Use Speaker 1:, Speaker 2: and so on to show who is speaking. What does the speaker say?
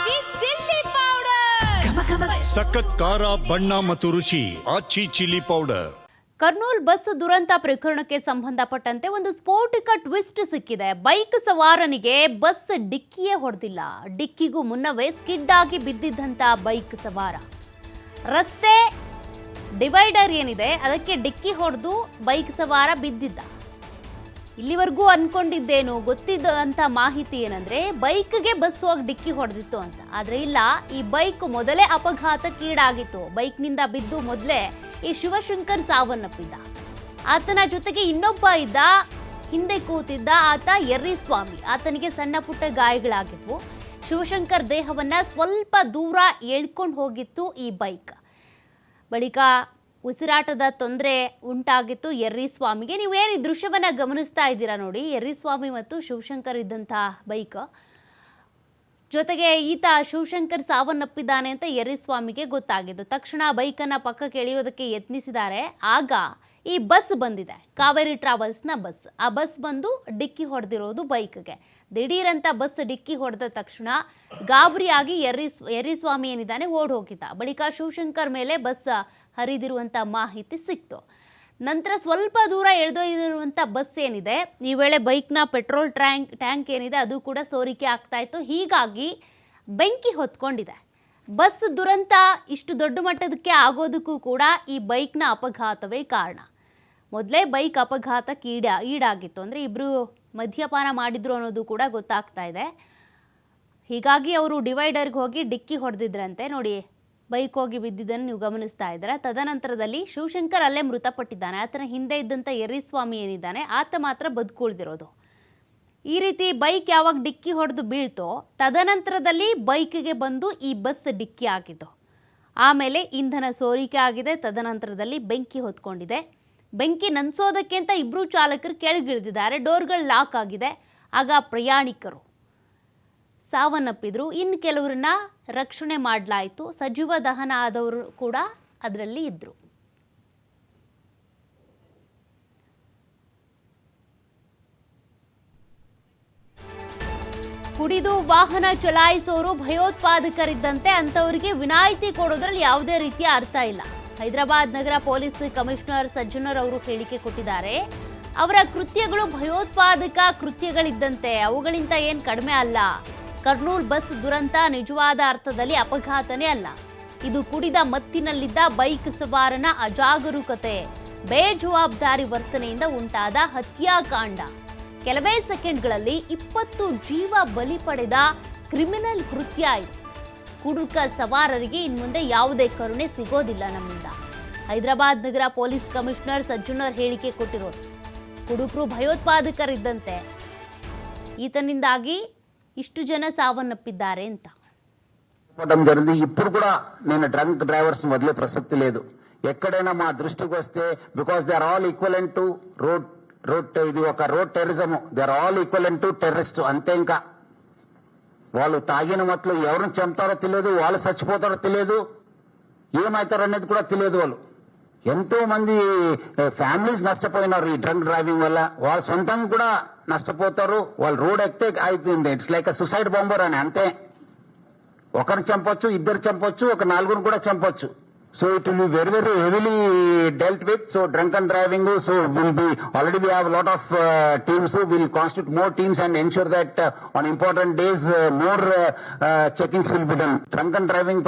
Speaker 1: ಆಚಿ chilli powder
Speaker 2: ಸಖತ್ ಖಾರ ಬಣ್ಣ ಮತ್ತು ರುಚಿ Aachi chilli powder
Speaker 3: Kurnool bus ದುರಂತ ಪ್ರಕರಣಕ್ಕೆ ಸಂಬಂಧಪಟ್ಟಂತೆ ಒಂದು ಸ್ಫೋಟಿಕ ಟ್ವಿಸ್ಟ್ ಸಿಕ್ಕಿದೆ. ಬೈಕ್ ಸವಾರನಿಗೆ ಬಸ್ ಡಿಕ್ಕಿಯೇ ಹೊಡೆದಿಲ್ಲ. ಡಿಕ್ಕಿಗೂ ಮುನ್ನವೇ ಸ್ಕಿಡ್ ಆಗಿ ಬಿದ್ದಿದ್ದಂತ ಬೈಕ್ ಸವಾರ. ರಸ್ತೆ ಡಿವೈಡರ್ ಏನಿದೆ ಅದಕ್ಕೆ ಡಿಕ್ಕಿ ಹೊಡೆದು ಬೈಕ್ ಸವಾರ ಬಿದ್ದಿದ್ದ. ಇಲ್ಲಿವರೆಗೂ ಅನ್ಕೊಂಡಿದ್ದೇನು ಗೊತ್ತಿದ್ದಂಥ ಮಾಹಿತಿ ಏನಂದ್ರೆ, ಬೈಕ್ಗೆ ಬಸ್ ಹೋಗಿ ಡಿಕ್ಕಿ ಹೊಡೆದಿತ್ತು ಅಂತ. ಆದ್ರೆ ಇಲ್ಲ, ಈ ಬೈಕ್ ಮೊದಲೇ ಅಪಘಾತಕ್ಕೀಡಾಗಿತ್ತು. ಬೈಕ್ನಿಂದ ಬಿದ್ದು ಮೊದಲೇ ಈ ಶಿವಶಂಕರ್ ಸಾವನ್ನಪ್ಪಿದ್ದ. ಆತನ ಜೊತೆಗೆ ಇನ್ನೊಬ್ಬ ಇದ್ದ, ಹಿಂದೆ ಕೂತಿದ್ದ ಆತ ಯರ್ರಿಸ್ವಾಮಿ. ಆತನಿಗೆ ಸಣ್ಣ ಪುಟ್ಟ ಗಾಯಗಳಾಗಿದ್ವು. ಶಿವಶಂಕರ್ ದೇಹವನ್ನ ಸ್ವಲ್ಪ ದೂರ ಎಳ್ಕೊಂಡು ಹೋಗಿತ್ತು ಈ ಬೈಕ್. ಬಳಿಕ ಉಸಿರಾಟದ ತೊಂದರೆ ಉಂಟಾಗಿತ್ತು. ಎರ್ರಿ ಸ್ವಾಮಿಗೆ ಏನು ಈ ದೃಶ್ಯವನ್ನು ಗಮನಿಸ್ತಾ ಇದ್ದೀರಾ ನೋಡಿ. ಎರ್ರಿ ಸ್ವಾಮಿ ಮತ್ತು ಶಿವಶಂಕರ್ ಇದ್ದಂಥ ಬೈಕ್. ಜೊತೆಗೆ ಈತ ಶಿವಶಂಕರ್ ಸಾವನ್ನಪ್ಪಿದ್ದಾನೆ ಅಂತ ಎರ್ರಿಸ್ವಾಮಿಗೆ ಗೊತ್ತಾಗಿದ್ದು. ತಕ್ಷಣ ಬೈಕನ್ನು ಪಕ್ಕಕ್ಕೆ ಎಳೆಯೋದಕ್ಕೆ ಯತ್ನಿಸಿದ್ದಾರೆ. ಆಗ ಈ ಬಸ್ ಬಂದಿದೆ. ಕಾವೇರಿ ಟ್ರಾವೆಲ್ಸ್ನ ಬಸ್. ಆ ಬಸ್ ಬಂದು ಡಿಕ್ಕಿ ಹೊಡೆದಿರೋದು ಬೈಕ್ಗೆ. ದಿಢೀರಂತ ಬಸ್ ಡಿಕ್ಕಿ ಹೊಡೆದ ತಕ್ಷಣ ಗಾಬರಿಯಾಗಿ ಎರ್ರಿ ಸ್ವಾಮಿ ಏನಿದ್ದಾನೆ ಓಡ್ ಹೋಗಿದ್ದ ಬಳಿಕ ಶಿವಶಂಕರ್ ಮೇಲೆ ಬಸ್ ಹರಿದಿರುವಂಥ ಮಾಹಿತಿ ಸಿಕ್ತು. ನಂತರ ಸ್ವಲ್ಪ ದೂರ ಎಳೆದೊಯ್ದಿರುವಂಥ ಬಸ್ ಏನಿದೆ, ಈ ವೇಳೆ ಬೈಕ್ನ ಪೆಟ್ರೋಲ್ ಟ್ಯಾಂಕ್ ಟ್ಯಾಂಕ್ ಏನಿದೆ ಅದು ಕೂಡ ಸೋರಿಕೆ ಆಗ್ತಾ ಇತ್ತು. ಹೀಗಾಗಿ ಬೆಂಕಿ ಹೊತ್ಕೊಂಡಿದೆ. ಬಸ್ ದುರಂತ, ಇಷ್ಟು ದೊಡ್ಡ ಮಟ್ಟದಕ್ಕೆ ಆಗೋದಕ್ಕೂ ಕೂಡ ಈ ಬೈಕ್ನ ಅಪಘಾತವೇ ಕಾರಣ. ಮೊದಲೇ ಬೈಕ್ ಅಪಘಾತಕ್ಕೆ ಈಡ ಈಡಾಗಿತ್ತು. ಅಂದರೆ ಇಬ್ಬರು ಮದ್ಯಪಾನ ಮಾಡಿದ್ರು ಅನ್ನೋದು ಕೂಡ ಗೊತ್ತಾಗ್ತಾ ಇದೆ. ಹೀಗಾಗಿ ಅವರು ಡಿವೈಡರ್ಗೆ ಹೋಗಿ ಡಿಕ್ಕಿ ಹೊಡೆದಿದ್ರಂತೆ. ನೋಡಿ, ಬೈಕ್ ಹೋಗಿ ಬಿದ್ದಿದ್ದನ್ನು ನೀವು ಗಮನಿಸ್ತಾ ಇದ್ದೀರಾ? ತದನಂತರದಲ್ಲಿ ಶಿವಶಂಕರ್ ಅಲ್ಲೇ ಮೃತಪಟ್ಟಿದ್ದಾನೆ. ಆತನ ಹಿಂದೆ ಇದ್ದಂಥ ಯರಿಸ್ವಾಮಿ ಏನಿದ್ದಾನೆ, ಆತ ಮಾತ್ರ ಬದುಕುಳಿದಿರೋದು. ಈ ರೀತಿ ಬೈಕ್ ಯಾವಾಗ ಡಿಕ್ಕಿ ಹೊಡೆದು ಬೀಳ್ತೋ ತದನಂತರದಲ್ಲಿ ಬೈಕ್ಗೆ ಬಂದು ಈ ಬಸ್ ಡಿಕ್ಕಿ ಆಗಿದ್ದು ಆಮೇಲೆ ಇಂಧನ ಸೋರಿಕೆ ಆಗಿದೆ, ತದನಂತರದಲ್ಲಿ ಬೆಂಕಿ ಹೊತ್ಕೊಂಡಿದೆ. ಬೆಂಕಿ ನಂದಿಸೋದಕ್ಕೆ ಅಂತ ಇಬ್ಬರು ಚಾಲಕರು ಕೆಳಗಿಳಿದಿದ್ದಾರೆ, ಡೋರ್ಗಳು ಲಾಕ್ ಆಗಿದೆ. ಆಗ ಪ್ರಯಾಣಿಕರು ಸಾವನ್ನಪ್ಪಿದ್ರು. ಇನ್ನು ಕೆಲವರನ್ನ ರಕ್ಷಣೆ ಮಾಡಲಾಯಿತು. ಸಜೀವ ದಹನ ಆದವರು ಕೂಡ ಅದರಲ್ಲಿ ಇದ್ದರು ಕುಡಿದು ವಾಹನ ಚಲಾಯಿಸೋರು ಭಯೋತ್ಪಾದಕರಿದ್ದಂತೆ ಅಂಥವರಿಗೆ ವಿನಾಯಿತಿ ಕೊಡೋದ್ರಲ್ಲಿ ಯಾವುದೇ ರೀತಿಯ ಅರ್ಥ ಇಲ್ಲ. ಹೈದರಾಬಾದ್ ನಗರ ಪೊಲೀಸ್ ಕಮಿಷನರ್ ಸಜ್ಜನರ್ ಅವರು ಹೇಳಿಕೆ ಕೊಟ್ಟಿದ್ದಾರೆ. ಅವರ ಕೃತ್ಯಗಳು ಭಯೋತ್ಪಾದಕ ಕೃತ್ಯಗಳಿದ್ದಂತೆ, ಅವುಗಳಿಂದ ಏನು ಕಡಿಮೆ ಅಲ್ಲ. ಕರ್ನೂಲ್ ಬಸ್ ದುರಂತ ನಿಜವಾದ ಅರ್ಥದಲ್ಲಿ ಅಪಘಾತನೇ ಅಲ್ಲ. ಇದು ಕುಡಿದ ಮತ್ತಿನಲ್ಲಿದ್ದ ಬೈಕ್ ಸವಾರನ ಅಜಾಗರೂಕತೆ, ಬೇಜವಾಬ್ದಾರಿ ವರ್ತನೆಯಿಂದ ಉಂಟಾದ ಹತ್ಯಾಕಾಂಡ. ಕೆಲವೇ ಸೆಕೆಂಡ್ಗಳಲ್ಲಿ ಇಪ್ಪತ್ತು ಜೀವ ಬಲಿ ಪಡೆದ ಕ್ರಿಮಿನಲ್ ಕೃತ್ಯ ಇದು. ಕುಡುಕ ಸವಾರರಿಗೆ ಇನ್ಮುಂದೆ ಯಾವುದೇ ಕರುಣೆ ಸಿಗೋದಿಲ್ಲ ನಮ್ಮಿಂದ. ಹೈದರಾಬಾದ್ ನಗರ ಪೊಲೀಸ್ ಕಮಿಷನರ್ ಸಜ್ಜನರ್ ಹೇಳಿಕೆ ಕೊಟ್ಟಿರೋದು ಕುಡುಕರು ಭಯೋತ್ಪಾದಕರಿದ್ದಂತೆ. ಈತನಿಂದಾಗಿ ಇಷ್ಟು ಜನ ಸಾವನ್ನಪ್ಪಿದ್ದಾರೆ ಅಂತ.
Speaker 4: ఇవ్వడం ಇಬ್ಬರು ಕೂಡ కూడా ಡ್ರಂಕ್ ಡ್ರೈವರ್ಸ್ ಮೊದಲೇ ಪ್ರಸಕ್ತಿ ಲೇದು లేదు ನಮ್ಮ మా because they are all are all equivalent road ఇది ఒక road terrorism they are all equivalent to terrorist అంతే ఇంకా. వాళ్ళు తాగిన మట్లు ఎవరిని చంపుతారో తెలియదు వాళ్ళు చచ్చిపోతారో తెలియదు ఏమవుతారో అనేది కూడా తెలియదు వాళ్ళు. ఎంతో మంది ఫ్యామిలీస్ నష్టపోయినారు ఈ డ్రంక్ డ్రైవింగ్ వల్ల. వాళ్ళ సొంతంగా కూడా నష్టపోతారు. వాళ్ళు రోడ్ ఎక్కితే అవుతుంది ఇట్స్ లైక్ సూసైడ్ బాంబర్ అని అంతే. ఒకరిని చంపొచ్చు ఇద్దరు చంపొచ్చు ఒక నలుగురు కూడా చంపొచ్చు. So it will be very, very heavily dealt with. So drunken driving, so will be, already we have a lot of uh, teams, who will constitute more teams and ensure that uh, on important days, uh, more uh, uh, checkings will be done. Drunken driving,